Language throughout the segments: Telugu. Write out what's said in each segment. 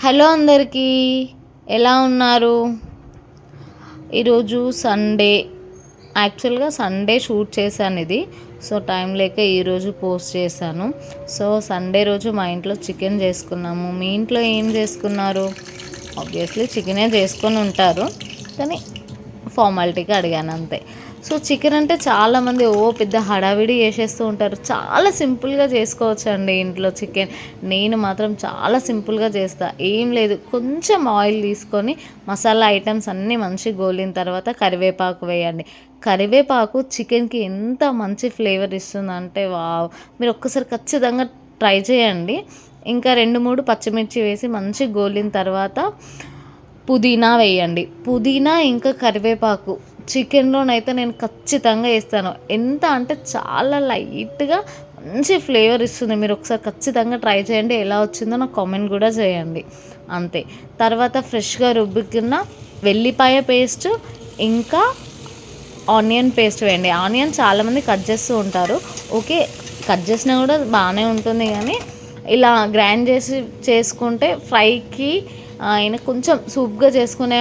హలో అందరికీ ఎలా ఉన్నారు? ఈరోజు సండే. యాక్చువల్గా సండే షూట్ చేశాను ఇది. సో టైం లేక ఈరోజు పోస్ట్ చేశాను. సో సండే రోజు మా ఇంట్లో చికెన్ చేసుకున్నాము. మీ ఇంట్లో ఏం చేసుకున్నారు? ఆబ్వియస్లీ చికెనే చేసుకొని ఉంటారు. కానీ ఫార్మాలిటీగా అడిగాను అంతే. సో చికెన్ అంటే చాలామంది ఓ పెద్ద హడావిడి చేసేస్తూ ఉంటారు. చాలా సింపుల్గా చేసుకోవచ్చు అండి ఇంట్లో చికెన్. నేను మాత్రం చాలా సింపుల్గా చేస్తా. ఏం లేదు కొంచెం ఆయిల్ తీసుకొని మసాలా ఐటమ్స్ అన్నీ మంచి గోలిన తర్వాత కరివేపాకు వేయండి. కరివేపాకు చికెన్కి ఎంత మంచి ఫ్లేవర్ ఇస్తుందంటే వావ్. మీరు ఒక్కసారి ఖచ్చితంగా ట్రై చేయండి. ఇంకా రెండు మూడు పచ్చిమిర్చి వేసి మంచి గోలిన తర్వాత పుదీనా వేయండి. పుదీనా ఇంకా కరివేపాకు. చికెన్లోనైతే నేను ఖచ్చితంగా వేస్తాను. ఎంత అంటే చాలా లైట్గా మంచి ఫ్లేవర్ ఇస్తుంది. మీరు ఒకసారి ఖచ్చితంగా ట్రై చేయండి. ఎలా వచ్చిందో నాకు కామెంట్ కూడా చేయండి. అంతే. తర్వాత ఫ్రెష్గా రుబ్బుకున్న వెల్లిపాయ పేస్ట్ ఇంకా ఆనియన్ పేస్ట్ వేయండి. ఆనియన్ చాలామంది కట్ చేస్తూ ఉంటారు. ఓకే కట్ చేసినా కూడా బాగానే ఉంటుంది కానీ ఇలా గ్రైండ్ చేసి చేసుకుంటే ఫ్రైకి ఆయన కొంచెం సూప్గా చేసుకునే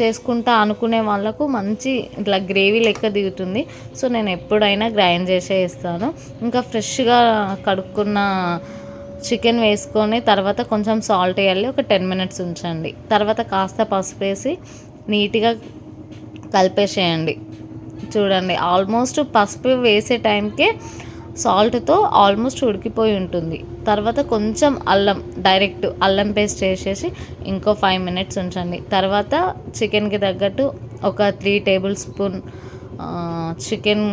చేసుకుంటా అనుకునే వాళ్ళకు మంచి ఇట్లా గ్రేవీ లెక్క దిగుతుంది. సో నేను ఎప్పుడైనా గ్రైండ్ చేసే ఇస్తాను. ఇంకా ఫ్రెష్గా కడుక్కున్న చికెన్ వేసుకొని తర్వాత కొంచెం సాల్ట్ వేయాలి. ఒక టెన్ మినిట్స్ ఉంచండి. తర్వాత కాస్త పసుపు వేసి నీట్గా కలిపేసేయండి. చూడండి ఆల్మోస్ట్ పసుపు వేసే టైంకే సాల్ట్తో ఆల్మోస్ట్ ఉడికిపోయి ఉంటుంది. తర్వాత కొంచెం అల్లం డైరెక్ట్ అల్లం పేస్ట్ వేసేసి ఇంకో ఫైవ్ మినిట్స్ ఉంచండి. తర్వాత చికెన్కి తగ్గట్టు ఒక three tablespoon chicken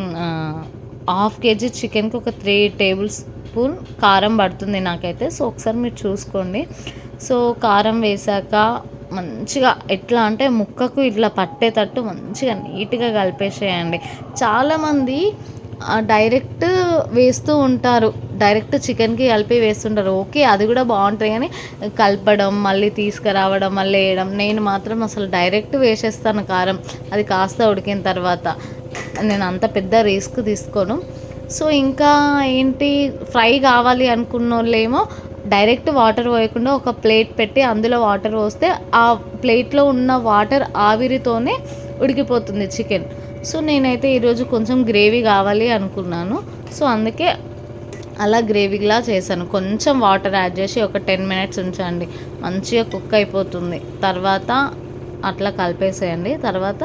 half KG చికెన్కి ఒక త్రీ టేబుల్ స్పూన్ కారం పడుతుంది నాకైతే. సో ఒకసారి మీరు చూసుకోండి. సో కారం వేసాక మంచిగా ఎట్లా అంటే ముక్కకు ఇట్లా పట్టేటట్టు మంచిగా నీట్గా కలిపేసేయండి. చాలామంది డైరెక్ట్ వేస్తూ ఉంటారు. డైరెక్ట్ చికెన్కి కలిపి వేస్తుంటారు. ఓకే అది కూడా బాగుంటుంది కానీ కలపడం మళ్ళీ తీసుకురావడం మళ్ళీ వేయడం నేను మాత్రం అసలు డైరెక్ట్ వేసేస్తాను కారం. అది కాస్త ఉడికిన తర్వాత. నేను అంత పెద్ద రిస్క్ తీసుకోను. సో ఇంకా ఏంటి? ఫ్రై కావాలి అనుకున్న వాళ్ళేమో డైరెక్ట్ వాటర్ పోయకుండా ఒక ప్లేట్ పెట్టి అందులో వాటర్ పోస్తే ఆ ప్లేట్లో ఉన్న వాటర్ ఆవిరితోనే ఉడికిపోతుంది చికెన్ సో నేనైతే ఈరోజు కొంచెం గ్రేవీ కావాలి అనుకున్నాను. సో అందుకే అలా గ్రేవీలా చేశాను. కొంచెం వాటర్ యాడ్ చేసి ఒక టెన్ మినిట్స్ ఉంచండి. మంచిగా కుక్ అయిపోతుంది. తర్వాత అట్లా కలిపేసేయండి. తర్వాత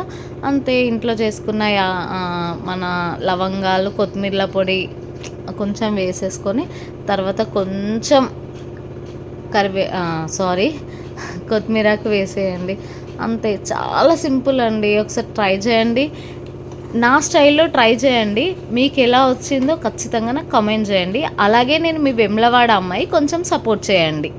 అంతే ఇంట్లో చేసుకున్న మన లవంగాలు కొత్తిమీర పొడి కొంచెం వేసేసుకొని తర్వాత కొంచెం కరివే సారీ కొత్తిమీరకు వేసేయండి. అంతే. చాలా సింపుల్ అండి. ఒకసారి ట్రై చేయండి. నా స్టైల్లో ట్రై చేయండి. మీకు ఎలా వచ్చిందో ఖచ్చితంగా నాకు కమెంట్ చేయండి. అలాగే నేను మీ వెమ్లవాడ అమ్మాయి కొంచెం సపోర్ట్ చేయండి.